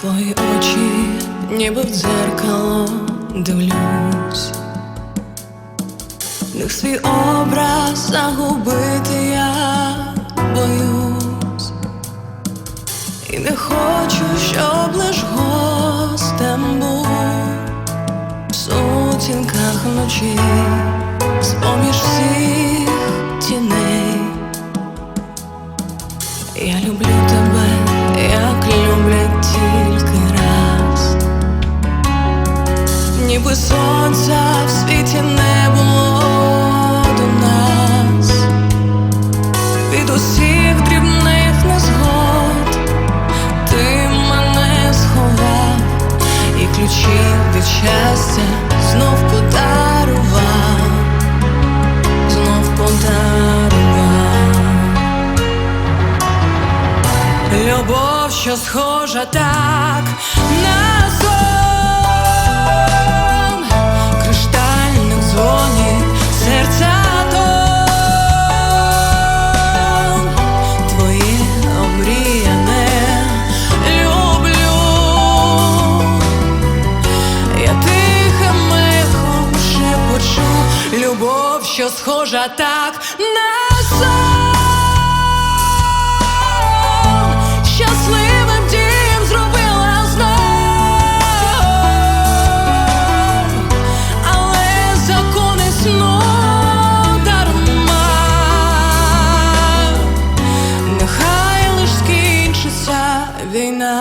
Твої очі, ніби в дзеркало дивлюсь, них свій образ загубити я боюсь, і не хочу, щоб лиш гостем був в сутінках вночі, споміж всіх тіней. Я люблю тебе, як люблю. Сонця в світі не було до нас, від усіх дрібних незгод ти мене сховав, і ключі від щастя знов подарував, знов подарував. Любов, що схожа так на Любов, що схожа так на сон. Щасливим дім зробила знов, але закони сну дарма, нехай лиш скінчиться війна.